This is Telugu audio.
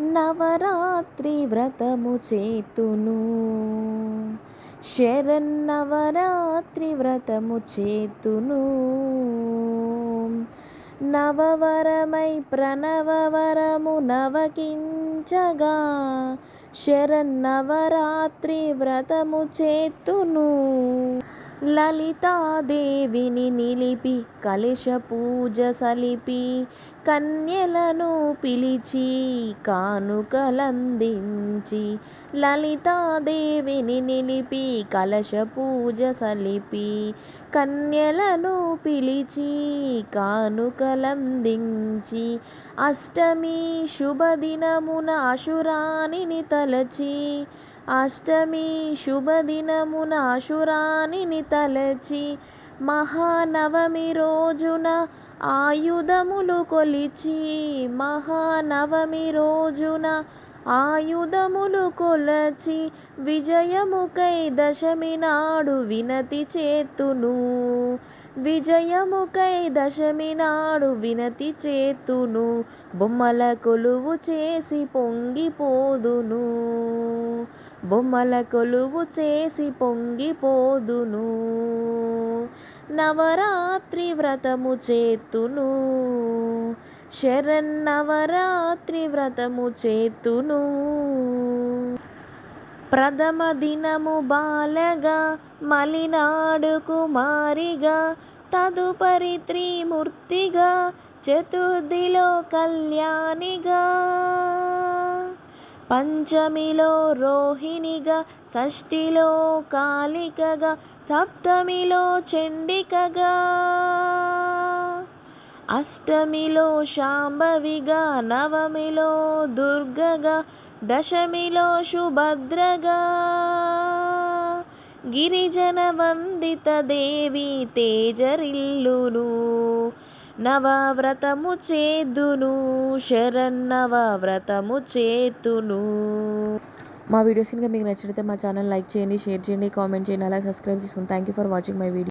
నవరాత్రి వ్రతము చేతును. శరన్నవరాత్రి వ్రతము చేతును. నవవరమై ప్రణవవరము నవకించగా శరన్నవరాత్రి వ్రతము చేతును. లలితాదేవిని నిలిపి కలశ పూజ సలిపి కన్యలను పిలిచి కానుకలందించి లలితాదేవిని నిలిపి కలశ పూజ సలిపి కన్యలను పిలిచి కానుకలందించి అష్టమి శుభదినమున అశురాణిని తలచి అష్టమి శుభదినమున అశురాణిని తలచి మహానవమి రోజున ఆయుధములు కొలిచి మహానవమి రోజున ఆయుధములు కొలచి విజయముకై దశమి నాడు వినతి చేతును. విజయముకై దశమి నాడు వినతి చేతును. బొమ్మల కొలువు చేసి పొంగిపోదును బొమ్మల కొలువు చేసి పొంగిపోదును నవరాత్రి వ్రతము చేతును. శరన్నవరాత్రి వ్రతము చేతును. ప్రథమ దినము బాలగా మలినాడు కుమారిగా తదుపరి త్రిమూర్తిగా చతుర్థిలో కళ్యాణిగా. పంచమిలో రోహిణిగా షష్ఠిలో కాళికగా సప్తమిలో చండికగా. అష్టమిలో శాంభవిగా నవమిలో దుర్గగా దశమిలో సుభద్రగా. గిరిజన వందిత దేవి తేజరిల్లును నవవ్రతము చేదును శరన్నవవ్రతము చేతును. మా వీడియోస్ కనుక మీకు నచ్చినట్లయితే మా ఛానల్ లైక్ చేయండి షేర్ చేయండి కామెంట్ చేయండి అలా సబ్స్క్రైబ్ చేసుకోండి thank you for watching my video